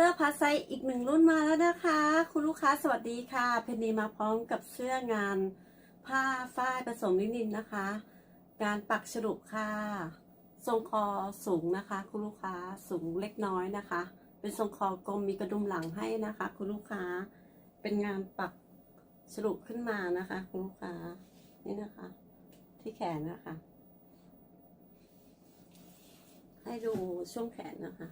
สื้อพัสไซส์อีกหนึ่งรุ่นมาแล้วนะคะ คุณลูกค้าสวัสดีค่ะ เพนนีมาพร้อมกับเสื้องานผ้าฝ้ายผสมลินินนะคะ การปักฉลุค่ะ ทรงคอสูงนะคะ คุณลูกค้าสูงเล็กน้อยนะคะ เป็นทรงคอกลมมีกระดุมหลังให้นะคะ คุณลูกค้าเป็นงานปักฉลุขึ้นมานะคะ คุณลูกค้านี่นะคะ ที่แขนนะคะ ให้ดูช่วงแขนนะคะ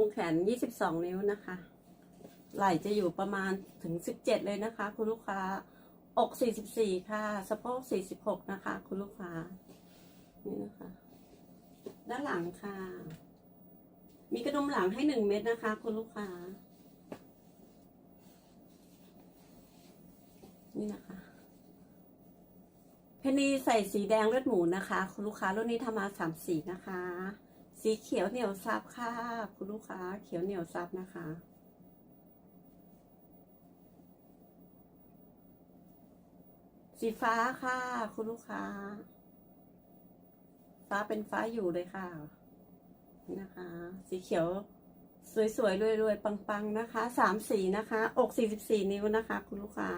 วงแขน 22 นิ้วนะคะ ไหล่จะอยู่ประมาณถึง 17 เลยนะคะ คุณลูกค้า อก 44 ค่ะ สะโพก 46 นะคะ คุณลูกค้า นี่นะคะ ด้านหลังค่ะ มีกระดุมหลังให้ 1 เม็ดนะคะ คุณลูกค้า นี่นะคะเพนนีใส่สีแดงเลือดหมูนะคะ คุณลูกค้ารุ่นนี้ทำมาสามสีนะคะ สีเขียวเหนียวซับค่ะ คุณลูกค้า เขียวเหนียวซับนะคะ สีฟ้าค่ะ คุณลูกค้า ฟ้าเป็นฟ้าอยู่เลยค่ะ นะคะ สีเขียวสวยๆรวยๆปังๆนะคะสามสีนะคะ อกสี่สิบสี่นิ้วนะคะ คุณลูกค้า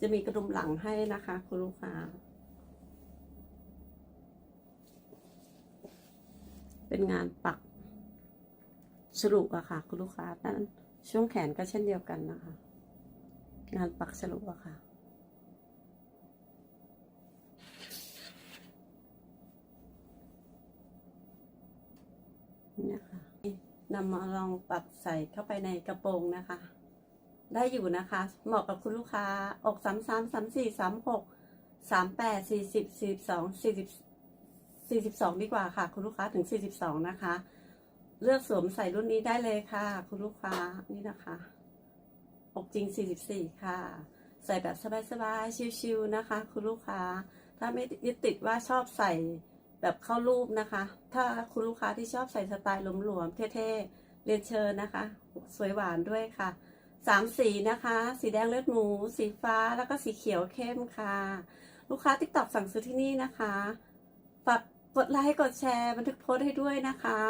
จะมีกระดุมหลังให้นะคะ คุณลูกค้า เป็นงานปักฉลุปอะค่ะ คุณลูกค้าด้านช่วงแขนก็เช่นเดียวกันนะคะ งานปักฉลุปอะค่ะ นี่นะคะนำมาลองปรับใส่เข้าไปในกระโปรงนะคะ ได้อยู่นะคะ เหมาะกับคุณลูกค้า อกสามสามสามสี่สามหกสามแปดสี่สิบสี่สองสี่สิบ 42 ดีกว่าค่ะ คุณลูกค้าถึง 42 นะคะ เลือกสวมใส่รุ่นนี้ได้เลยค่ะ คุณลูกค้านี่นะคะอกจริง 44 ค่ะ ใส่แบบสบายๆชิวๆนะคะ คุณลูกค้า ถ้าไม่ยึดติดว่าชอบใส่แบบเข้ารูปนะคะ ถ้าคุณลูกค้าที่ชอบใส่สไตล์หลวมๆเท่ๆเรียนเชิญนะคะ สวยหวานด้วยค่ะสามสีนะคะ สีแดงเลือดหมู สีฟ้าแล้วก็สีเขียวเข้มค่ะ ลูกค้าติ๊กต็อกสั่งซื้อที่นี่นะคะฝาก กดไลค์ กดแชร์ บันทึกโพสต์ให้ด้วยนะคะ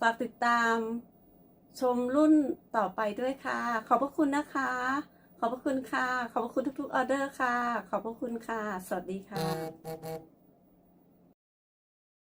ฝากติดตามชมรุ่นต่อไปด้วยค่ะ ขอบพระคุณนะคะ ขอบพระคุณค่ะ ขอบพระคุณทุกๆออเดอร์ค่ะ ขอบพระคุณค่ะ สวัสดีค่ะ